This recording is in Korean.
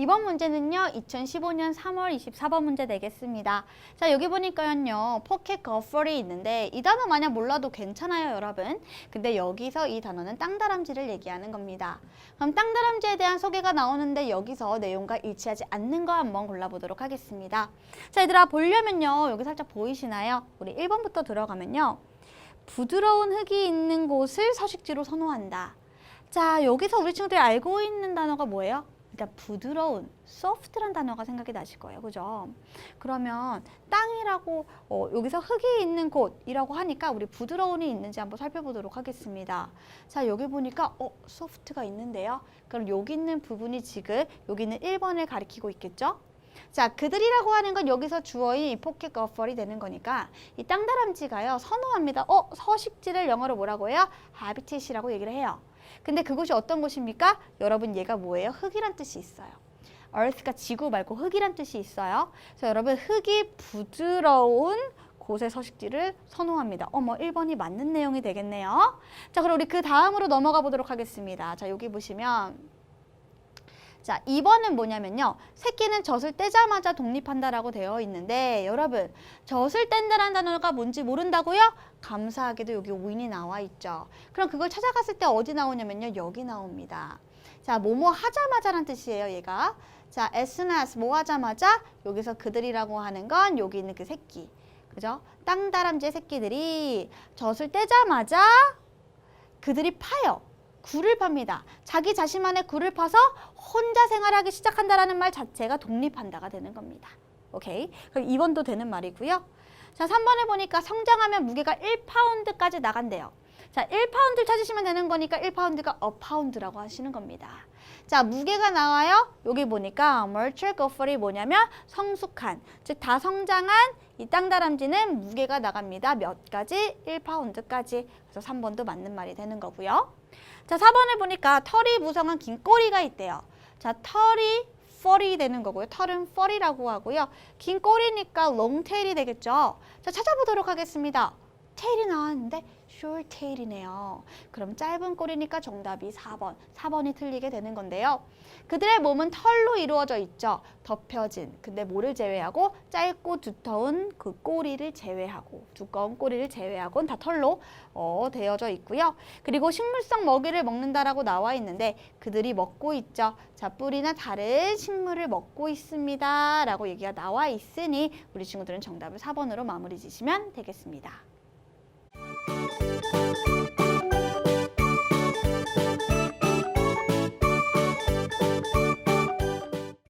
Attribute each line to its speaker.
Speaker 1: 이번 문제는요, 2015년 3월 24번 문제 되겠습니다. 자, 여기 보니까요, 포켓 거펄이 있는데, 이 단어 만약 몰라도 괜찮아요, 여러분. 근데 여기서 이 단어는 땅다람쥐를 얘기하는 겁니다. 그럼 땅다람쥐에 대한 소개가 나오는데, 여기서 내용과 일치하지 않는 거 한번 골라보도록 하겠습니다. 자, 얘들아, 보려면요, 여기 살짝 보이시나요? 우리 1번부터 들어가면요. 부드러운 흙이 있는 곳을 서식지로 선호한다. 자, 여기서 우리 친구들이 알고 있는 단어가 뭐예요? 일단 부드러운, soft란 단어가 생각이 나실 거예요. 그죠? 그러면 땅이라고 어, 여기서 흙이 있는 곳이라고 하니까 우리 부드러운이 있는지 한번 살펴보도록 하겠습니다. 자, 여기 보니까 어, soft가 있는데요. 그럼 여기 있는 부분이 지금 여기 있는 1번을 가리키고 있겠죠? 자, 그들이라고 하는 건 여기서 주어인 이 포켓 거펄이 되는 거니까 이 땅다람쥐가요 선호합니다. 어, 서식지를 영어로 뭐라고 해요? habitat이라고 얘기를 해요. 근데 그곳이 어떤 곳입니까? 여러분 얘가 뭐예요? 흙이란 뜻이 있어요. earth가 지구 말고 흙이란 뜻이 있어요. 그래서 여러분 흙이 부드러운 곳의 서식지를 선호합니다. 어머 1번이 맞는 내용이 되겠네요. 자 그럼 우리 그 다음으로 넘어가 보도록 하겠습니다. 자 여기 보시면 자, 2번은 뭐냐면요. 새끼는 젖을 떼자마자 독립한다라고 되어 있는데 여러분, 젖을 뗀다라는 단어가 뭔지 모른다고요? 감사하게도 여기 오인이 나와 있죠. 그럼 그걸 찾아갔을 때 어디 나오냐면요. 여기 나옵니다. 자, 뭐뭐 하자마자란 뜻이에요, 얘가. 자, as soon as 뭐 하자마자 여기서 그들이라고 하는 건 여기 있는 그 새끼. 그죠? 땅다람쥐의 새끼들이 젖을 떼자마자 그들이 파요. 굴을 팝니다. 자기 자신만의 굴을 파서 혼자 생활하기 시작한다라는 말 자체가 독립한다가 되는 겁니다. 오케이? 그럼 2번도 되는 말이고요. 자, 3번에 보니까 성장하면 무게가 1파운드까지 나간대요. 자, 1파운드를 찾으시면 되는 거니까 1파운드가 a 파운드라고 하시는 겁니다. 자, 무게가 나와요. 여기 보니까 mature gopher이 뭐냐면 성숙한, 즉 다 성장한 이 땅다람쥐는 무게가 나갑니다. 몇 가지? 1파운드까지. 그래서 3번도 맞는 말이 되는 거고요. 자, 4번을 보니까 털이 무성한 긴 꼬리가 있대요. 자, 털이 펄이 되는 거고요. 털은 펄이라고 하고요. 긴 꼬리니까 롱테일이 되겠죠. 자, 찾아보도록 하겠습니다. 테일이 나왔는데 short tail이네요. 그럼 짧은 꼬리니까 정답이 4번. 4번이 틀리게 되는 건데요. 그들의 몸은 털로 이루어져 있죠. 덮여진. 근데 뭐를 제외하고 짧고 두터운 그 꼬리를 제외하고 두꺼운 꼬리를 제외하고는 다 털로 어, 되어져 있고요. 그리고 식물성 먹이를 먹는다라고 나와 있는데 그들이 먹고 있죠. 자, 뿌리나 다른 식물을 먹고 있습니다. 라고 얘기가 나와 있으니 우리 친구들은 정답을 4번으로 마무리 지시면 되겠습니다. Thank you.